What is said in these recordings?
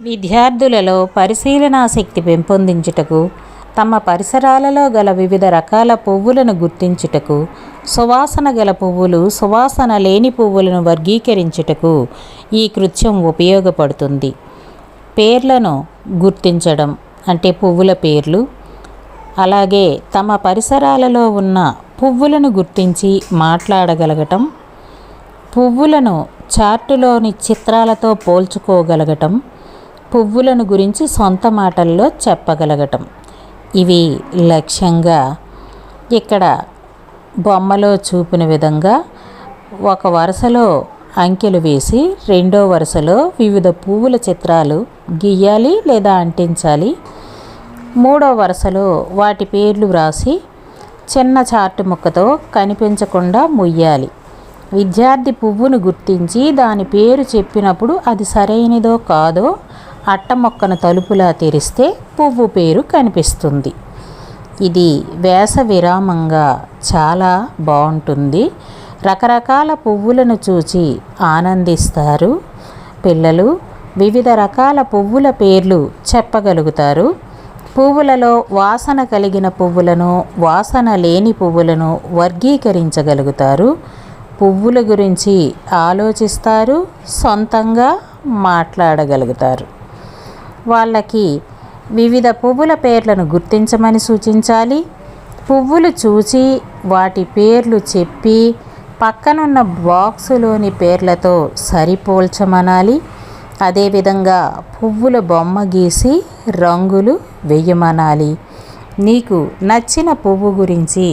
విద్యార్థులలో పరిశీలనా శక్తి పెంపొందించుటకు తమ పరిసరాలలో గల వివిధ రకాల పువ్వులను గుర్తించుటకు సువాసన గల పువ్వులు సువాసన లేని పువ్వులను వర్గీకరించుటకు ఈ కృత్యం ఉపయోగపడుతుంది. పేర్లను గుర్తించడం అంటే పువ్వుల పేర్లు. అలాగే తమ పరిసరాలలో ఉన్న పువ్వులను గుర్తించి మాట్లాడగలగటం పువ్వులను చార్టులోని చిత్రాలతో పోల్చుకోగలగటం పువ్వులను గురించి సొంత మాటల్లో చెప్పగలగటం. ఇవి లక్ష్యంగా ఇక్కడ బొమ్మలో చూపిన విధంగా ఒక వరుసలో అంకెలు వేసి రెండో వరుసలో వివిధ పువ్వుల చిత్రాలు గీయాలి లేదా అంటించాలి. మూడో వరుసలో వాటి పేర్లు వ్రాసి చిన్న చార్టు ముక్కతో కనిపించకుండా ముయ్యాలి. విద్యార్థి పువ్వును గుర్తించి దాని పేరు చెప్పినప్పుడు అది సరైనదో కాదో అట్ట మొక్కను తలుపులా తెరిస్తే పువ్వు పేరు కనిపిస్తుంది. ఇది వేస విరామంగా చాలా బాగుంటుంది. రకరకాల పువ్వులను చూచి ఆనందిస్తారు. పిల్లలు వివిధ రకాల పువ్వుల పేర్లు చెప్పగలుగుతారు. పువ్వులలో వాసన కలిగిన పువ్వులను వాసన లేని పువ్వులను వర్గీకరించగలుగుతారు. పువ్వుల గురించి ఆలోచిస్తారు సొంతంగా మాట్లాడగలుగుతారు. వాళ్ళకి వివిధ పువ్వుల పేర్లను గుర్తించమని సూచించాలి. పువ్వులు చూసి వాటి పేర్లు చెప్పి పక్కనున్న బాక్సులోని పేర్లతో సరిపోల్చమనాలి. అదేవిధంగా పువ్వుల బొమ్మ గీసి రంగులు వేయమనాలి. నీకు నచ్చిన పువ్వు గురించి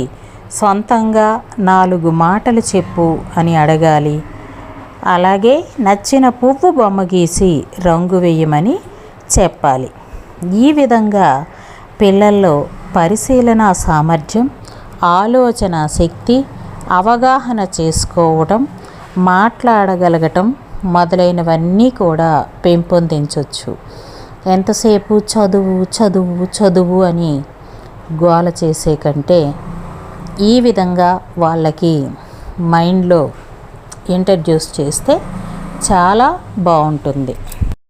సొంతంగా నాలుగు మాటలు చెప్పు అని అడగాలి. అలాగే నచ్చిన పువ్వు బొమ్మ గీసి రంగు వేయమని చెప్పాలి. ఈ విధంగా పిల్లల్లో పరిశీలన సామర్థ్యం ఆలోచన శక్తి అవగాహన చేసుకోవటం మాట్లాడగలగటం మొదలైనవన్నీ కూడా పెంపొందించవచ్చు ఎంతసేపు చదువు చదువు చదువు అని గోల చేసే కంటే ఈ విధంగా వాళ్ళకి మైండ్లో ఇంట్రడ్యూస్ చేస్తే చాలా బాగుంటుంది